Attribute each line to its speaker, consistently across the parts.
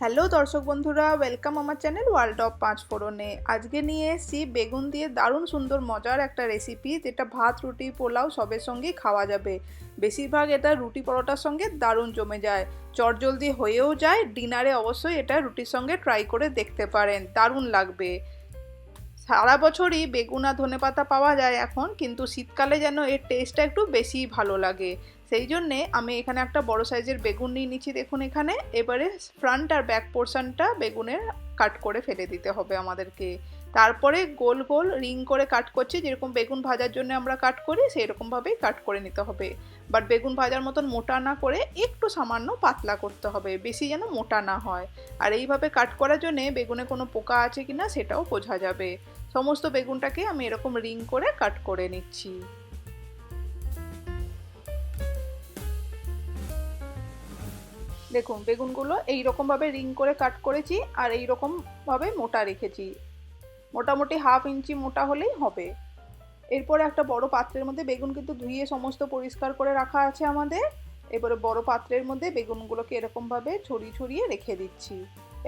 Speaker 1: Hello দর্শক বন্ধুরা welcome আমার চ্যানেল ওয়ার্ল্ড অফ পাঁচ ফোড়নে আজকে নিয়ে এসেছি বেগুন দিয়ে দারুণ সুন্দর মজার একটা রেসিপি যেটা ভাত, রুটি, পোলাও সবের সঙ্গেই খাওয়া যাবে। বেশিরভাগ এটা রুটি পরোটার সঙ্গে দারুণ জমে যায়। চটজলদি হয়েও যায় ডিনারে অবশ্যই এটা রুটির সঙ্গে ট্রাই করে দেখতে পারেন, দারুণ লাগবে। সারা বছরই বেগুনা ধনে পাতা পাওয়া যায় এখন, কিন্তু শীতকালে যেন এর টেস্টটা একটু বেশি ভালো লাগে। সেই জন্যে আমি এখানে একটা বড় সাইজের বেগুন নিয়ে নিচ্ছি দেখুন এখানে। এবারে ফ্রন্ট আর ব্যাক পোর্শনটা বেগুনের কাট করে ফেলে দিতে হবে আমাদেরকে। তারপরে গোল গোল রিং করে কাট করছি, যেরকম বেগুন ভাজার জন্য আমরা কাট করি সেই রকমভাবেই কাট করে নিতে হবে। বাট বেগুন ভাজার মতন মোটা না করে একটু সামান্য পাতলা করতে হবে, বেশি যেন মোটা না হয়। আর এইভাবে কাট করার জন্যে বেগুনে কোনো পোকা আছে কি না সেটাও বোঝা যাবে। সমস্ত বেগুনটাকে আমি এরকম রিং করে কাট করে নিচ্ছি। দেখুন, বেগুনগুলো এই ভাবে রিং করে কাট করেছি আর এই ভাবে মোটা রেখেছি। মোটামুটি হাফ ইঞ্চি মোটা হলেই হবে। এরপরে একটা বড় পাত্রের মধ্যে বেগুন কিন্তু ধুয়ে সমস্ত পরিষ্কার করে রাখা আছে আমাদের। এবারে বড় পাত্রের মধ্যে বেগুনগুলোকে এরকমভাবে ছড়িয়ে ছড়িয়ে রেখে দিচ্ছি।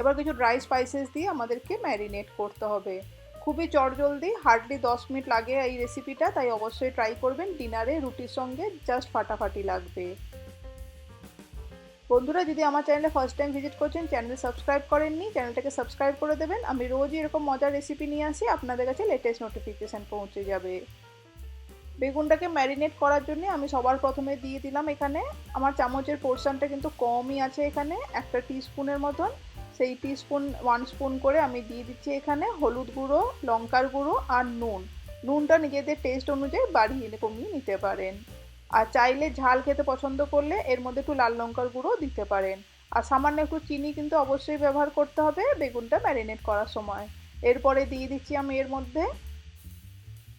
Speaker 1: এবার কিছু ড্রাই স্পাইসেস দিয়ে আমাদেরকে ম্যারিনেট করতে হবে। খুবই চটজলদি হার্ডলি দশ মিনিট লাগে এই রেসিপিটা তাই অবশ্যই ট্রাই করবেন। ডিনারে রুটির সঙ্গে জাস্ট ফাটাফাটি লাগবে। বন্ধুরা, যদি আমার চ্যানেলে ফার্স্ট টাইম ভিজিট করছেন চ্যানেল সাবস্ক্রাইব করেননি চ্যানেলটাকে সাবস্ক্রাইব করে দেবেন। আমি রোজই এরকম মজার রেসিপি নিয়ে আসি, আপনাদের কাছে লেটেস্ট নোটিফিকেশান পৌঁছে যাবে। বেগুনটাকে ম্যারিনেট করার জন্য আমি সবার প্রথমে দিয়ে দিলাম এখানে। আমার চামচের পোর্শনটা কিন্তু কমই আছে এখানে, একটা টিস্পুনের মতন। সেই টিস্পুন ওয়ান স্পুন করে আমি দিয়ে দিচ্ছি এখানে হলুদ গুঁড়ো, লঙ্কার গুঁড়ো আর নুন। নুনটা নিজেদের টেস্ট অনুযায়ী বাড়িয়ে কমিয়ে নিতে পারেন। আর চাইলে ঝাল খেতে পছন্দ করলে এর মধ্যে একটু লাল লঙ্কার গুঁড়ো দিতে পারেন। আর সামান্য একটু চিনি কিন্তু অবশ্যই ব্যবহার করতে হবে বেগুনটা ম্যারিনেট করার সময়। এরপরে দিয়ে দিচ্ছি আমি এর মধ্যে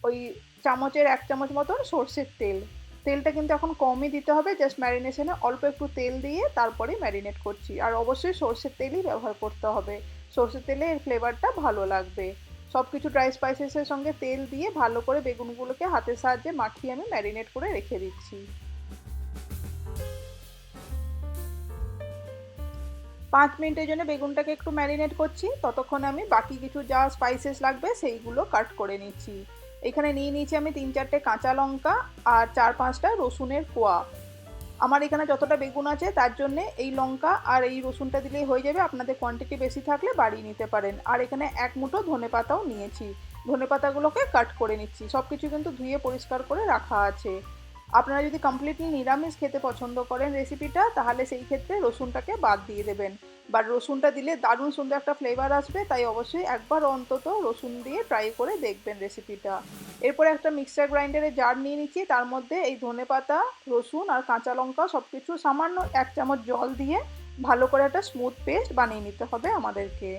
Speaker 1: ওই চামচের এক চামচ মতন সর্ষের তেল। তেলটা কিন্তু এখন কমই দিতে হবে জাস্ট ম্যারিনেশনে অল্প একটু তেল দিয়ে তারপরে ম্যারিনেট করছি। আর অবশ্যই সর্ষের তেলই ব্যবহার করতে হবে। সর্ষের তেলে এর ফ্লেভারটা ভালো লাগবে। সব কিছু ড্রাই স্পাইসেসের সঙ্গে তেল দিয়ে ভালো করে বেগুনগুলোকে হাতের সাহায্যে মাখিয়ে আমি ম্যারিনেট করে রেখে দিচ্ছি। পাঁচ মিনিটের জন্য বেগুনটাকে একটু ম্যারিনেট করছি। ততক্ষণে আমি বাকি কিছু যা স্পাইসেস লাগবে সেইগুলো কাট করে নিচ্ছি। এখানে নিয়ে নিয়েছি আমি তিন চারটে কাঁচা লঙ্কা আর চার পাঁচটা রসুনের কোয়া। আমার এখানে যতটা বেগুন আছে, তার জন্যে এই লঙ্কা আর এই রসুনটা দিলেই হয়ে যাবে। আপনাদের কোয়ান্টিটি বেশি থাকলে বাড়িয়ে নিতে পারেন। আর এখানে এক মুঠো ধনে পাতাও নিয়েছি। ধনে পাতাগুলোকে কাট করে নিচ্ছি। সব কিছু কিন্তু ধুয়ে পরিষ্কার করে রাখা আছে। আপনারা যদি কমপ্লিটলি নিরামিষ খেতে পছন্দ করেন রেসিপিটা তাহলে সেই ক্ষেত্রে রসুনটাকে বাদ দিয়ে দেবেন। বা রসুনটা দিলে দারুণ সুন্দর একটা ফ্লেভার আসবে, তাই অবশ্যই একবার অন্তত রসুন দিয়ে ট্রাই করে দেখবেন রেসিপিটা এরপরে একটা মিক্সার গ্রাইন্ডারে জার নিয়ে নিচ্ছি। তার মধ্যে এই ধনে পাতা, রসুন আর কাঁচা লঙ্কা সব কিছু সামান্য এক চামচ জল দিয়ে ভালো করে একটা স্মুথ পেস্ট বানিয়ে নিতে হবে আমাদেরকে।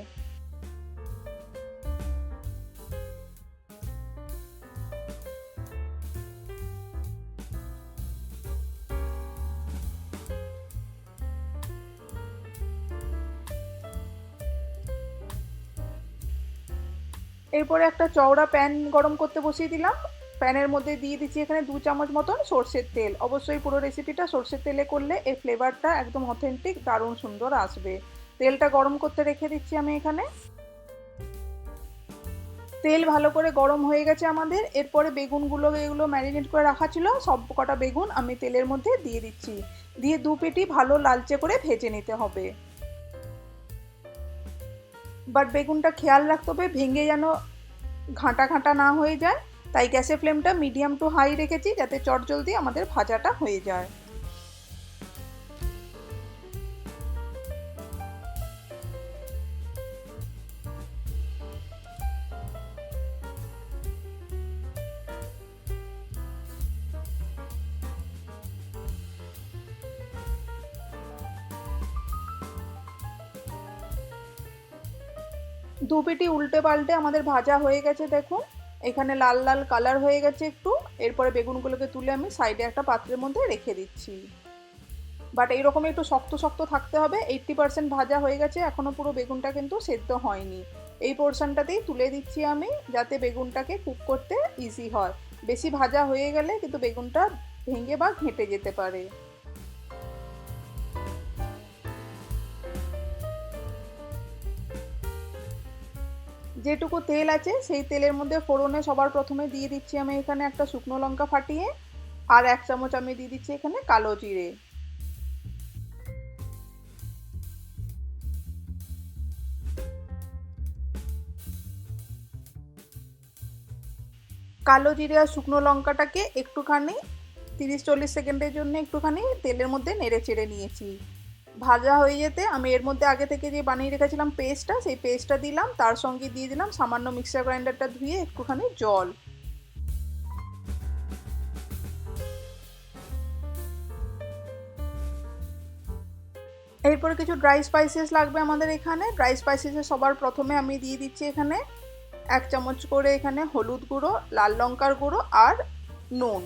Speaker 1: এরপরে একটা চওড়া প্যান গরম করতে বসিয়ে দিলাম। প্যানের মধ্যে দিয়ে দিচ্ছি এখানে দু চামচ মতন সর্ষের তেল। অবশ্যই পুরো রেসিপিটা সর্ষের তেলে করলে এই ফ্লেভারটা একদম অথেন্টিক দারুণ সুন্দর আসবে। তেলটা গরম করতে রেখে দিচ্ছি আমি এখানে। তেল ভালো করে গরম হয়ে গেছে আমাদের। এরপরে বেগুনগুলো এগুলো ম্যারিনেট করে রাখা ছিল। সব কটা বেগুন আমি তেলের মধ্যে দিয়ে দিচ্ছি। দিয়ে দু পেটি ভালো লালচে করে ভেজে নিতে হবে। বাট বেগুনটা খেয়াল রাখতে হবে, ভেঙে যেন ঘাঁটা ঘাঁটা না হয়ে যায়। তাই গ্যাসের ফ্লেমটা মিডিয়াম টু হাই রেখেছি, যাতে চটজলদি আমাদের ভাজাটা হয়ে যায়। দু উল্টে পাল্টে আমাদের ভাজা হয়ে গেছে, দেখুন। এখানে লাল লাল কালার হয়ে গেছে একটু। এরপরে বেগুনগুলোকে তুলে আমি সাইডে একটা পাত্রের মধ্যে রেখে দিচ্ছি। বাট এইরকম একটু শক্ত শক্ত থাকতে হবে। এইট্টি পার্সেন্ট ভাজা হয়ে গেছে এখনও পুরো বেগুনটা কিন্তু সেদ্ধ হয়নি। এই পোর্শনটাতেই তুলে দিচ্ছি আমি, যাতে বেগুনটাকে কুক করতে ইজি হয়। বেশি ভাজা হয়ে গেলে কিন্তু বেগুনটা ভেঙে বা ঘেঁটে যেতে পারে। যেটুকু তেল আছে, সেই তেলের মধ্যে ফোড়নে সবার প্রথমে দিয়ে দিচ্ছি আমি এখানে একটা শুকনো লঙ্কা ফাটিয়ে, আর এক চামচ আমি দিয়ে দিচ্ছি এখানে কালো জিরে। কালো জিরে আর শুকনো লঙ্কাটাকে একটুখানি, তিরিশ চল্লিশ সেকেন্ডের জন্য একটুখানি তেলের মধ্যে নেড়ে চেড়ে নিয়েছি। ভাজা হয়ে যেতে আমি এর মধ্যে আগে থেকে যে বানিয়ে রেখেছিলাম পেস্টটা, সেই পেস্টটা দিলাম, তার সঙ্গে দিয়ে দিলাম সামান্য মিক্সার গ্রাইন্ডারটা ধুয়ে একটুখানি জল। এরপরে কিছু ড্রাই স্পাইসেস লাগবে আমাদের এখানে। ড্রাই স্পাইসেসে সবার প্রথমে আমি দিয়ে দিচ্ছি এখানে এক চামচ করে এখানে হলুদ গুঁড়ো, লাল লঙ্কার গুঁড়ো আর নুন।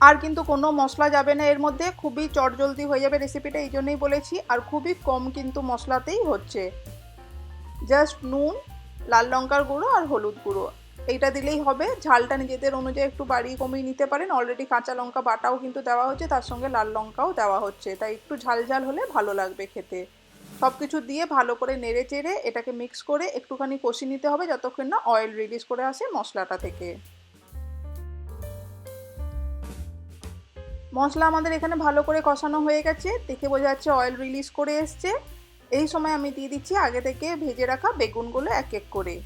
Speaker 1: আর কিন্তু কোনো মশলা যাবে না। এর মধ্যে খুবই চটজলদি হয়ে যাবে রেসিপিটা এই জন্যই বলেছি। আর খুবই কম কিন্তু মশলাতেই হচ্ছে। জাস্ট নুন, লাল লঙ্কার গুঁড়ো আর হলুদ গুঁড়ো। এইটা দিলেই হবে। ঝালটা নিজেদের অনুযায়ী একটু বাড়িয়ে কমিয়ে নিতে পারেন। অলরেডি কাঁচা লঙ্কা বাটাও কিন্তু দেওয়া হচ্ছে। তার সঙ্গে লাল লঙ্কাও দেওয়া হচ্ছে। তাই একটু ঝাল ঝাল হলে ভালো লাগবে খেতে। সব কিছু দিয়ে ভালো করে নেড়ে চেড়ে এটাকে মিক্স করে একটুখানি কষিয়ে নিতে হবে, যতক্ষণ না অয়েল রিলিজ করে আসে মশলাটা থেকে। মশলা আমাদের এখানে ভালো করে কষানো হয়ে গেছে। দেখে বোঝা যাচ্ছে অয়েল রিলিজ করে এসছে। এই সময় আমি দিয়ে দিচ্ছি আগে থেকে ভেজে রাখা বেগুনগুলো এক এক করে।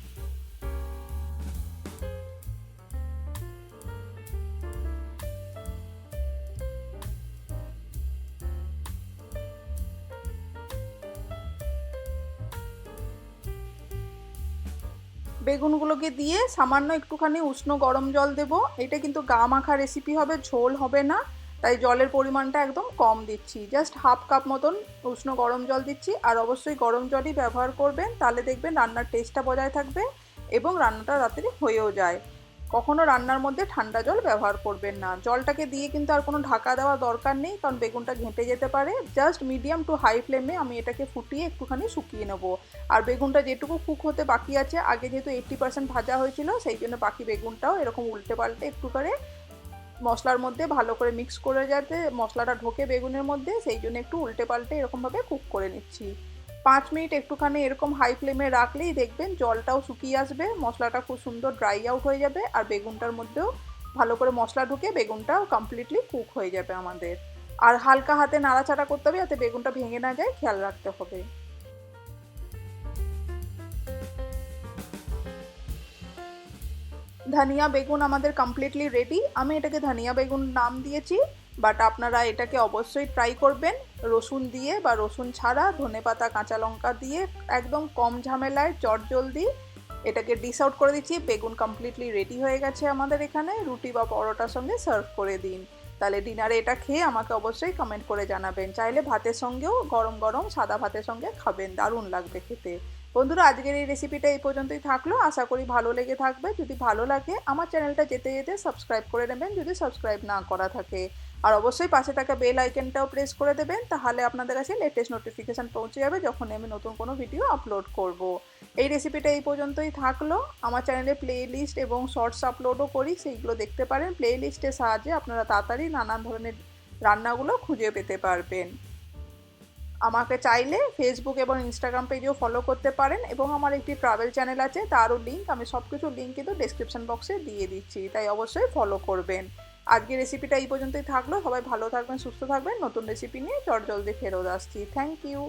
Speaker 1: বেগুনগুলোকে দিয়ে সামান্য একটুখানি উষ্ণ গরম জল দেব। এটা কিন্তু গা মাখা রেসিপি হবে, ঝোল হবে না। তাই জলের পরিমাণটা একদম কম দিচ্ছি। জাস্ট হাফ কাপ মতন উষ্ণ গরম জল দিচ্ছি। আর অবশ্যই গরম জলই ব্যবহার করবেন, তাহলে দেখবেন রান্নার টেস্টটা বজায় থাকবে এবং রান্নাটা রাত্রি হয়েও যায়। কখনো রান্নার মধ্যে ঠান্ডা জল ব্যবহার করবেন না। জলটাকে দিয়ে কিন্তু আর কোনো ঢাকা দেওয়া দরকার নেই, কারণ বেগুনটা ঘেঁটে যেতে পারে। জাস্ট মিডিয়াম টু হাই ফ্লেমে আমি এটাকে ফুটিয়ে একটুখানি শুকিয়ে নেব। আর বেগুনটা যেটুকু কুক হতে বাকি আছে, আগে যেহেতু এইট্টি পার্সেন্ট ভাজা হয়েছিল, সেই জন্য বাকি বেগুনটাও এরকম উল্টে পাল্টে একটু করে মশলার মধ্যে ভালো করে মিক্স করে যাতে মশলাটা ঢোকে বেগুনের মধ্যে, সেই জন্য একটু উল্টে পাল্টে এরকমভাবে কুক করে নিচ্ছি। পাঁচ মিনিট একটুখানি এরকম হাই ফ্লেমে রাখলেই দেখবেন জলটাও শুকিয়ে আসবে, মশলাটা খুব সুন্দর ড্রাই আউট হয়ে যাবে আর বেগুনটার মধ্যেও ভালো করে মশলা ঢুকে বেগুনটাও কমপ্লিটলি কুক হয়ে যাবে আমাদের। আর হালকা হাতে নাড়াচাড়া করতে হবে যাতে বেগুনটা ভেঙে না যায়, খেয়াল রাখতে হবে। ধনিয়া বেগুন আমাদের কমপ্লিটলি রেডি আমি এটাকে ধনিয়া বেগুন নাম দিয়েছি বাট আপনারা এটাকে অবশ্যই ট্রাই করবেন। রসুন দিয়ে বা রসুন ছাড়া, ধনে পাতা, কাঁচা লঙ্কা দিয়ে একদম কম ঝামেলায়, চট জলদি এটাকে ডিস আউট করে দিচ্ছি। বেগুন কমপ্লিটলি রেডি হয়ে গেছে আমাদের এখানে। রুটি বা পরোটার সঙ্গে সার্ভ করে দিন। তাহলে ডিনারে এটা খেয়ে আমাকে অবশ্যই কমেন্ট করে জানাবেন। চাইলে ভাতের সঙ্গেও গরম গরম সাদা ভাতের সঙ্গে খাবেন, দারুণ লাগবে খেতে। বন্ধুরা, আজকের এই রেসিপিটা এই পর্যন্তই থাকল। আশা করি ভালো লেগে থাকবে। যদি ভালো লাগে, আমার চ্যানেলটা যেতে যেতে সাবস্ক্রাইব করে নেবেন। যদি সাবস্ক্রাইব না করা থাকে আর অবশ্যই পাশে থাকা বেল আইকনটাও প্রেস করে দেবেন, তাহলে আপনাদের কাছে লেটেস্ট নোটিফিকেশান পৌঁছে যাবে যখন আমি নতুন কোনো ভিডিও আপলোড করব। এই রেসিপিটা এই পর্যন্তই থাকল। আমার চ্যানেলে প্লে লিস্ট এবং শর্টস আপলোডও করি, সেইগুলো দেখতে পারেন। প্লে লিস্টের সাহায্যে আপনারা তাড়াতাড়ি নানান ধরনের রান্নাগুলো খুঁজে পেতে পারবেন। আমাকে চাইলে ফেসবুক এবং ইনস্টাগ্রাম পেজেও ফলো করতে পারেন এবং আমার একটি ট্রাভেল চ্যানেল আছে, তারও লিঙ্ক আমি সব কিছু লিঙ্ক কিন্তু ডিসক্রিপশন বক্সে দিয়ে দিচ্ছি, তাই অবশ্যই ফলো করবেন। আজকে রেসিপিটা এই পর্যন্তই থাকল। সবাই ভালো থাকবেন, সুস্থ থাকবেন। নতুন রেসিপি নিয়ে চট জলদি ফেরত আসছি। Thank you